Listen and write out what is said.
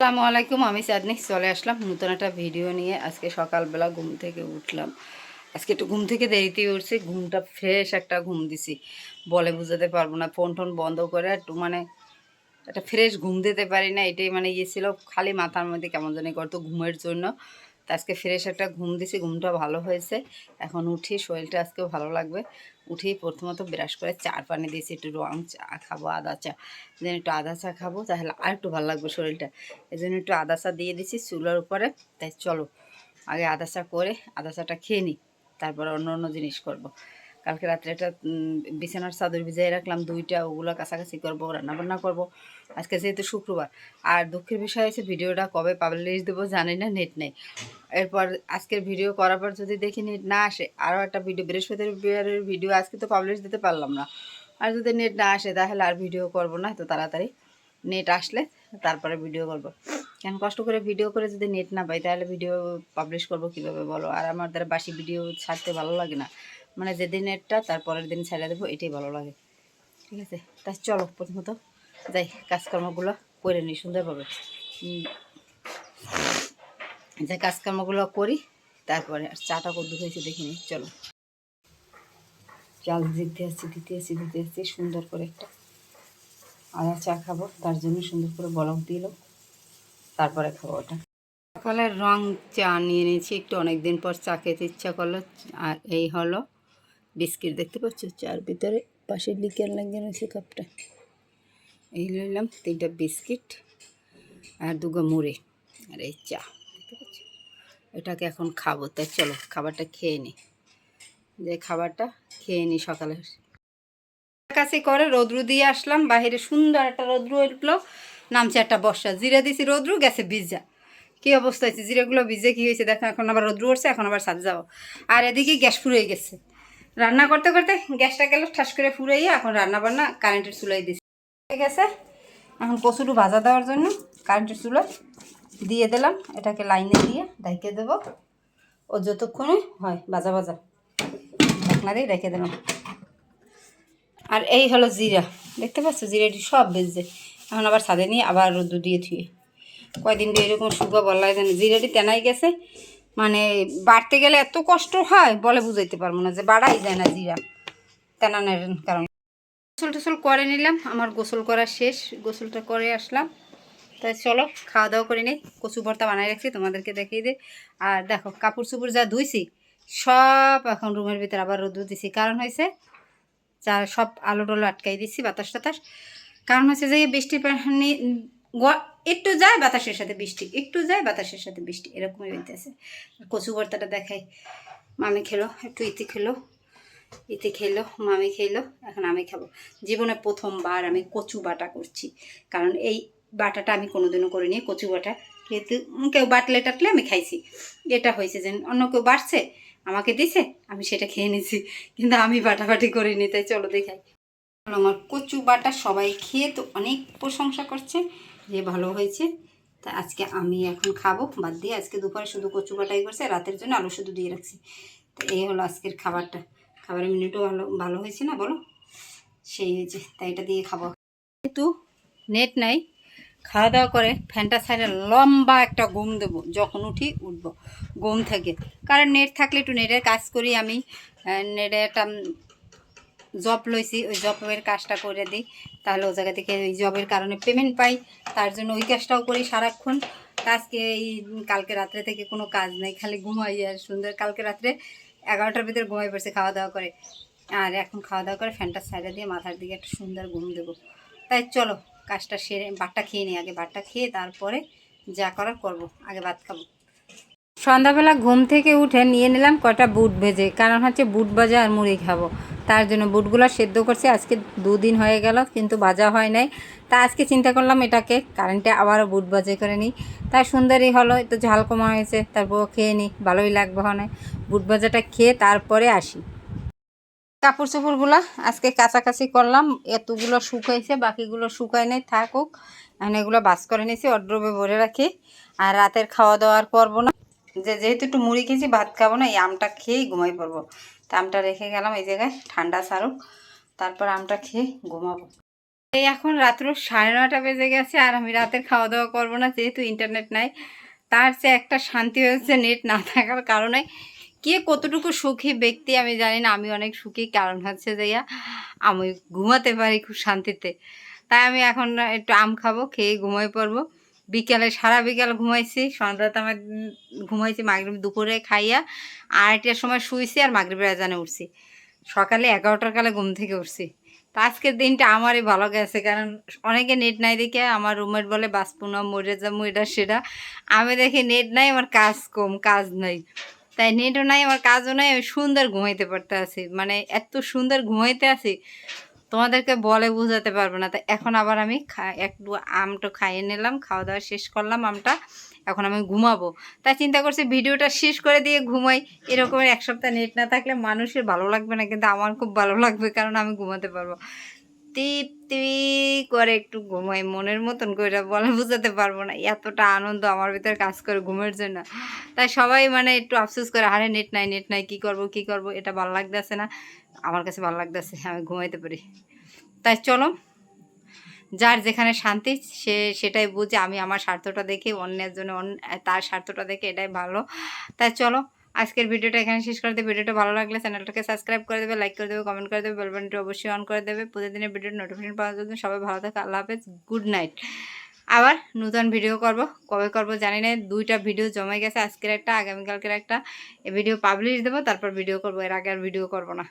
আসসালামু আলাইকুম, আমি চাঁদনি চলে আসলাম নতুন একটা ভিডিও নিয়ে। আজকে সকালবেলা ঘুম থেকে উঠলাম। আজকে একটু ঘুম থেকে দেরিতেই উঠছি, ঘুমটা ফ্রেশ একটা ঘুম দিছি। বলে বুঝাতে পারব না ফোন টোন বন্ধ করে একটু মানে একটা ফ্রেশ ঘুম দিতে পারি না, এটাই মানে ইয়ে ছিল। খালি মাথার মধ্যে কেমন জানি করতো ঘুমের জন্য। আজকে ফ্রেশ একটা ঘুম দিছি, ঘুমটা ভালো হয়েছে। এখন উঠি, শরীরটা আজকেও ভালো লাগবে। উঠেই প্রথমত ব্রাশ করে চার পানি দিয়েছি, একটু রং চা খাব, আদা চা। দেন একটু আদা চা খাব, তাহলে আর একটু ভালো লাগবে শরীরটা। এই জন্য একটু আদা চা দিয়ে দিছি চুলার উপরে। তাই চলো, আগে আদা চা করে, আদা চাটা খেয়ে নিই তারপর অন্য অন্য জিনিস করব। কালকে রাত্রে একটা বিছানার চাদর ভিজিয়ে রাখলাম, দুইটা, ওগুলো কাছাকাছি করব, রান্নাবান্না করব। আজকে যেহেতু শুক্রবার, আর দুঃখের বিষয় হচ্ছে ভিডিওটা কবে পাবলিশ দেবো জানি না নেট নেই। এরপর আজকের ভিডিও করার পর যদি দেখি নেট না আসে, আরও একটা ভিডিও বৃহস্পতিবারের ভিডিও আজকে তো পাবলিশ দিতে পারলাম না। আর যদি নেট না আসে, তাহলে আর ভিডিও করব না তো তাড়াতাড়ি। নেট আসলে তারপরে ভিডিও করব। কেন কষ্ট করে ভিডিও করে যদি নেট না পাই, তাহলে ভিডিও পাবলিশ করব কীভাবে বলো? আর আমার দ্বারা বাসি ভিডিও ছাড়তে ভালো লাগে না। মানে যেদিন নেটটা তারপরের দিন ছেড়ে দেবো, এটাই ভালো লাগে। ঠিক আছে? তা চলো, প্রথমত যাই, কাজকর্মগুলো করে নিই সুন্দরভাবে। যে কাজকর্মগুলো করি, তারপরে আর চাটা কদ্দু হয়েছে দেখিনি চলো। চাল দিতে আসছি দিতে আসছি দিতে আসছি, সুন্দর করে একটা আদা চা খাব, তার জন্য সুন্দর করে বলক দিল, তারপরে খাব ওটা। সকালের রং চা নিয়ে নিয়েছি, একটু অনেক দিন পর চা খেতে ইচ্ছা করল, আর এই হলো বিস্কিট দেখতে পাচ্ছ? চার ভিতরে পাশে লিকের লাগিয়ে রয়েছে কাপটা। এই নিলাম তিনটা বিস্কিট আর দুগো মুড়ি আর এই চা, দেখতে এটাকে এখন খাব, তাই চলো খাবারটা খেয়ে নিই যে খাবারটা খেয়ে নিই সকালে। কাছে করে রৌদ্রু দিয়ে আসলাম বাইরে সুন্দর একটা রৌদ্রু উঠল। নামছে একটা বর্ষা। জিরা দিছি রৌদ্রু, গেছে ভিজা। কী অবস্থা হয়েছে? জিরাগুলো ভিজে কী হয়েছে? দেখো, এখন আবার রৌদ্রু উঠছে, এখন আবার সাথে যাব। আর এদিকে গ্যাস ফুরিয়ে গেছে। রান্না করতে করতে গ্যাসটা গেল, ঠাস করে ফুরাইয়ে এখন রান্না বান্না কারেন্টের চুলাই দিছি। হয়ে গেছে। এখন কচুরু ভাজা দেওয়ার জন্য কারেন্টের চুলো দিয়ে দিলাম। এটাকে লাইনে দিয়ে ঢেকে দেবো। ও যতক্ষণে হয়, ভাজা ভাজা। ঢাকনা দিয়ে রেখে দিলাম। আর এই হলো জিরা। দেখতে পাচ্ছ, জিরাটি সব বেজে এখন আবার ছাদে নিয়ে আবার রোদ্দু দিয়ে থুয়ে কয়দিন দিয়ে এরকম শুকা বলাই জানি, জিরাটি তেনাই গেছে। মানে বাড়তে গেলে এত কষ্ট হয়, বলে বুঝাইতে পারব না যে বাড়াই যায় না জিরা, তেনানের কারণে। গোসল টোসল করে নিলাম, আমার গোসল করা শেষ, গোসলটা করে আসলাম। তাই চলো, খাওয়া দাওয়া করে নিই, কচু ভর্তা বানাই রাখছি, তোমাদেরকে দেখিয়ে দিই আর দেখো, কাপড় চুপড় যা ধুইছি, সব এখন রুমের ভিতরে আবার রোদ দিছি। কারণ হয়েছে, যা সব আলো টলো আটকাই দিচ্ছি বাতাস টাতাস কারণ হচ্ছে যে বৃষ্টির পানি একটু যায়, বাতাসের সাথে বৃষ্টি, একটু যায়, বাতাসের সাথে বৃষ্টি, এরকমই হইতেছে। কচু ভর্তাটা দেখাই। মামি খেলো, একটু ইতি খেলো ইতি খেলো, মামি খেলো, এখন আমি খাব। জীবনে প্রথমবার আমি কচু বাটা করছি, কারণ এই বাটাটা আমি কোনোদিনও করিনি, কচু বাটা। কিন্তু কেউ বাটলে টাটলে আমি খাইছি। এটা হয়েছে যে অন্য কেউ বাড়ছে আমাকে দিছে, আমি সেটা খেয়ে নিছি, কিন্তু আমি বাটাবাটি করিনি, তাই চলো দেখাই। আমার কচু বাটা সবাই খেয়ে তো অনেক প্রশংসা করছে। যে ভালো হয়েছে, তা আজকে আমি এখন খাব। বাদ দিয়ে আজকে দুপুরে শুধু কচু বাটাই করছে, রাতের জন্য আলু শুধু দিয়ে রাখছি। তো এই হলো আজকের খাবারটা। খাবারের মিনিটও ভালো ভালো হয়েছে না বলো? সেই হয়েছে তাই এটা দিয়ে খাব। কিন্তু নেট নাই খাওয়া দাওয়া করে ফ্যানটা সাইডে লম্বা একটা ঘুম দেবো, যখন উঠি উঠবো, ঘুম থেকে। কারণ নেট থাকলে একটু নেটের কাজ করি আমি। নেটে একটা জব লইছি, ওই জবের কাজটা করে দিই। তাহলে ও জায়গা থেকে ওই জবের কারণে পেমেন্ট পাই। তার জন্য ওই কাজটাও করি সারাক্ষণ। আজকে এই কালকে রাত্রে থেকে কোনো কাজ নেই, খালি ঘুমাই আর সুন্দর। কালকে রাত্রে এগারোটার ভিতরে ঘুমাই পড়ছে, খাওয়া দাওয়া করে। আর এখন খাওয়া দাওয়া করে ফ্যানটা সাইডে দিয়ে মাথার দিকে একটা সুন্দর ঘুম দেবো। তাই চলো, কাজটা সেরে, ভাতটা খেয়ে নিই আগে। ভাতটা খেয়ে তারপরে যা করার করব। আগে ভাত খাব। সন্ধ্যাবেলা ঘুম থেকে উঠে নিয়ে নিলাম কটা বুট ভেজে, কারণ হচ্ছে বুট ভাজা আর মুড়ি খাব। তার জন্য বুটগুলো সেদ্ধ করছি, আজকে দুদিন হয়ে গেল, কিন্তু ভাজা হয় নাই। তা আজকে চিন্তা করলাম এটাকে কারেন্টে আবারও বুট ভাজে করে নিই। তাই সুন্দরই হলো, একটু ঝাল কমা হয়েছে, তারপর খেয়ে নিই, ভালোই লাগবে হয় বুট ভাজাটা খেয়ে তারপরে আসি। কাপড় চোপড়গুলো আজকে কাছাকাছি করলাম, এতগুলো শুকাইছে, বাকিগুলো শুকায় নেই, থাকুক। এগুলো বাস করে নিয়েছি অড্রবে ভরে রাখি। আর রাতের খাওয়া দাওয়া আর করব না। যে যেহেতু একটু মুড়ি খেয়েছি, ভাত খাব না, এই আমটা খেয়েই ঘুমাই পড়ব। তা আমটা রেখে গেলাম এই জায়গায়, ঠান্ডা সারুক, তারপর আমটা খেয়ে ঘুমাবো। এই এখন রাত্র সাড়ে নটা বেজে গেছে, আর আমি রাতের খাওয়া দাওয়া করব না, যেহেতু ইন্টারনেট নাই। তার চেয়ে একটা শান্তি হয়েছে নেট না থাকার কারণে। কে কতটুকু সুখী ব্যক্তি আমি জানি না, আমি অনেক সুখী। কারণ হচ্ছে যে আমি ঘুমাতে পারি খুব শান্তিতে। তাই আমি এখন একটু আম খাব, খেয়ে ঘুমাই পড়ব। বিকেলে, সারা বিকেল ঘুমাইছি, সন্ধ্যাতে আমার ঘুমাইছি মাগরিব দুপুরে খাইয়া, আড়াইটার সময় শুইছি আর মাগরিবের আজানে উঠছি। সকালে এগারোটার কালে ঘুম থেকে উঠছি। তো আজকের দিনটা আমারই ভালো গেছে, কারণ অনেকে নেট নাই দেখে আমার রুমমেট বলে বাসপুনা মরে যাব, এটা সেটা। আমি দেখি নেট নাই, আমার কাজ কম, কাজ নাই। তাই নেটও নাই, আমার কাজও নাই, আমি সুন্দর ঘুমাইতে পারতে আছি মানে এত সুন্দর ঘুমাইতে আছি তোমাদেরকে বলে বোঝাতে পারব না। তাই এখন আবার আমি একটু আমটা খাইয়ে নিলাম, খাওয়া দাওয়া শেষ করলাম আমটা, এখন আমি ঘুমাবো। তাই চিন্তা করছি ভিডিওটা শেষ করে দিয়ে ঘুমাই, এরকমের এক সপ্তাহ নেট না থাকলে মানুষের ভালো লাগবে না, কিন্তু আমার খুব ভালো লাগবে কারণ আমি ঘুমাতে পারব। টিপি করে একটু ঘুমাই, মনের মতন করে বলে বোঝাতে পারব না, এতটা আনন্দ আমার ভিতরে কাজ করে ঘুমের জন্য। তাই সবাই মানে একটু আফসোস করে, আরে নেট নাই নেট নাই, কী করব কী করব, এটা ভালো লাগতেছে না। আমার কাছে ভালো লাগতেছে, আমি ঘুমাইতে পারি। তাই চলো, যার যেখানে শান্তি, সে সেটাই বুঝে আমি আমার স্বার্থটা দেখে, অন্যের জন্য তার স্বার্থটা দেখে এটাই ভালো। তাই চলো, আজকের ভিডিওটা এখানে শেষ করে দেবে ভিডিওটা ভালো লাগলে চ্যানেলটাকে সাবস্ক্রাইব করে দেবে লাইক করে দেবে কমেন্ট করে দেবে বেল অবশ্যই অন করে দেবে। প্রতিদিনের ভিডিওর নোটিফিকেশন পাওয়ার জন্য সবাই ভালো থাকে, আল্লাহ হাফেজ গুড নাইট আবার নতুন ভিডিও করব। কবে করব জানি না, দুইটা ভিডিও জমে গেছে, আজকের একটা, আগামীকালকের একটা। ভিডিও পাবলিশ দেবো, তারপর ভিডিও করব, এর আগে আর ভিডিও করব না।